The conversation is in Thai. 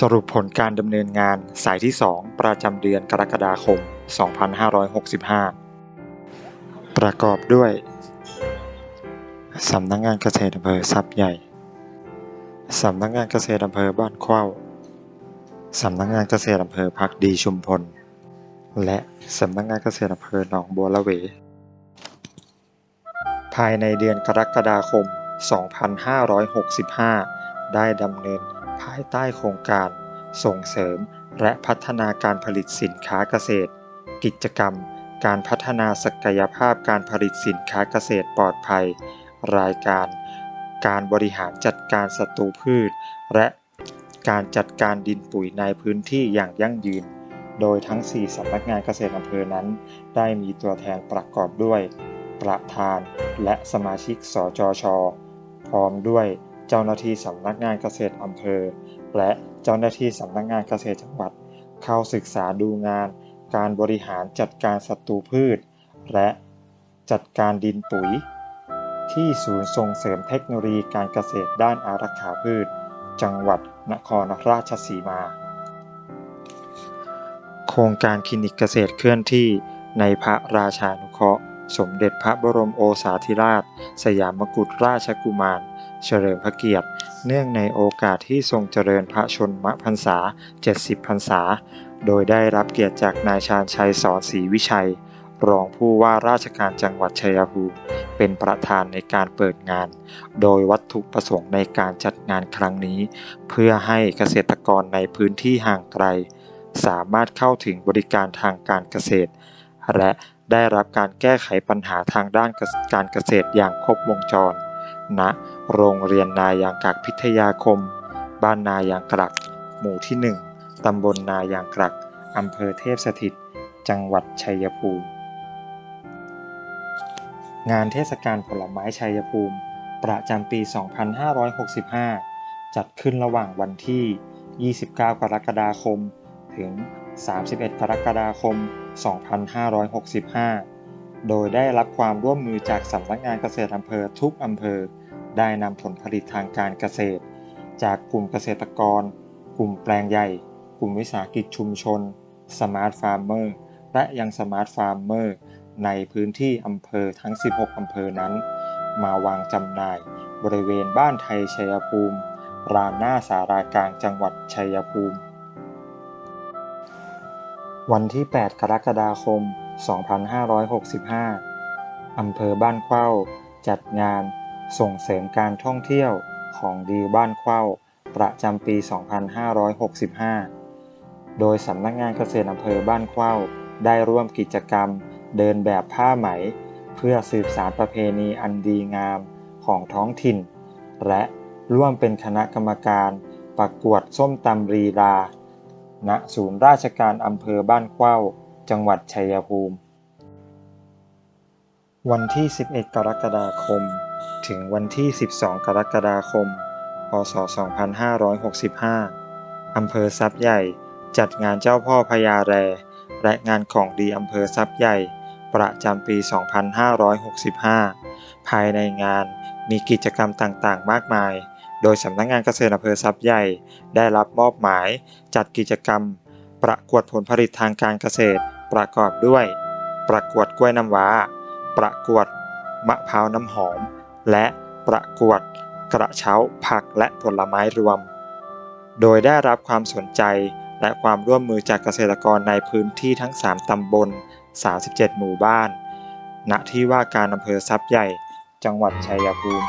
สรุปผลการดำเนินงานสายที่ 2 ประจำเดือนกรกฎาคม 2565 ประกอบด้วย สำนักงานเกษตรอำเภอทรัพย์ใหญ่ สำนักงานเกษตรอำเภอบ้านเข้าสำนักงานเกษตรอำเภอพักดีชุมพล และสำนักงานเกษตรอำเภอหนองบัวละเว ภายในเดือนกรกฎาคม 2565 ได้ดำเนิน ภายใต้โครงการ ส่งเสริมและพัฒนาการผลิตสินค้าเกษตร กิจกรรม การพัฒนาศักยภาพการผลิตสินค้าเกษตรปลอดภัย รายการ การบริหารจัดการศัตรูพืช และการจัดการดินปุ๋ยในพื้นที่อย่างยั่งยืน โดยทั้ง 4สำนักงานเกษตรอำเภอนั้น ได้มีตัวแทนประกอบด้วย ประธานและสมาชิกสจช พร้อมด้วย เจ้าหน้าที่สำนักงานเกษตรอำเภอ และเจ้าหน้าที่สำนักงานเกษตรจังหวัด เข้าศึกษาดูงาน การบริหารจัดการศัตรูพืช และจัดการดินปุ๋ย ที่ศูนย์ส่งเสริมเทคโนโลยีการเกษตรด้านอารักขาพืช จังหวัดนครราชสีมา โครงการคลินิกเกษตรเคลื่อนที่ในพระราชานุเคราะห์ สมเด็จพระบรมโอษาธิราช สยามกุฎราชกุมาร เฉลิมพระเกียรติ เนื่องในโอกาสที่ทรงเจริญพระชนมพรรษา 70 พรรษา โดยได้รับเกียรติจากนายชาญชัยสอนศรีวิชัย รองผู้ว่าราชการจังหวัดชัยภูมิ เป็นประธานในการเปิดงาน โดยวัตถุประสงค์ในการจัดงานครั้งนี้ เพื่อให้เกษตรกรในพื้นที่ห่างไกล สามารถเข้าถึงบริการทางการเกษตร และ ได้รับการแก้ไขปัญหาทางด้านการเกษตรอย่างครบวงจรณโรงเรียนนายางกักพิทยาคม บ้านนายางกลัก หมู่ที่ 1 ตำบลนายางกลัก อำเภอเทพสถิต จังหวัดชัยภูมิ งานเทศกาลผลไม้ชัยภูมิ ประจำปี 2565 จัดขึ้นระหว่างวันที่ 29 กรกฎาคม ถึง 31 กรกฎาคม 2565 โดยได้รับความร่วมมือจากสำนักงานเกษตรอำเภอทุกอำเภอ ได้นำผลผลิตทางการเกษตร จากกลุ่มเกษตรกร กลุ่มแปลงใหญ่ กลุ่มวิสาหกิจชุมชน สมาร์ทฟาร์มเมอร์ และยังสมาร์ทฟาร์มเมอร์ในพื้นที่อำเภอทั้ง 16 อำเภอนั้น มาวางจำหน่ายบริเวณบ้านไทยชัยภูมิลานหน้าสารากลางจังหวัดชัยภูมิ วันที่ 8 กรกฎาคม 2565 อำเภอบ้านเข้า จัดงานส่งเสริมการท่องเที่ยวของดีบ้านเข้า ประจำปี 2565 โดยสำนักงานเกษตรอำเภอบ้านเข้า ได้ร่วมกิจกรรมเดินแบบผ้าไหม เพื่อสืบสารประเพณีอันดีงามของท้องถิ่น และร่วมเป็นคณะกรรมการประกวดส้มตำรีลา ณศูนย์ราชการอำเภอบ้านเข้าจังหวัดชัยภูมิ วันที่ 11 กรกฎาคม ถึงวันที่ 12 กรกฎาคม พศ 2565 อำเภอทรัพย์ใหญ่จัดงานเจ้าพ่อพญาแร และงานของดีอำเภอทรัพย์ใหญ่ ประจำปี 2565 ภายในงานมีกิจกรรมต่างๆ มากมาย โดยสำนักงานเกษตรอำเภอทรัพย์ใหญ่ ได้รับมอบหมาย จัดกิจกรรม ประกวดผลผลิตทางการเกษตร ประกอบด้วย ประกวดกล้วยน้ำว้า ประกวดมะพร้าวน้ำหอม และประกวดกระเช้าผักและผลไม้รวม โดยได้รับความสนใจและความร่วมมือจากเกษตรกรในพื้นที่ทั้ง 3 ตำบล 37 หมู่บ้าน ณ ที่ว่าการอำเภอทรัพย์ใหญ่ จังหวัดชัยภูมิ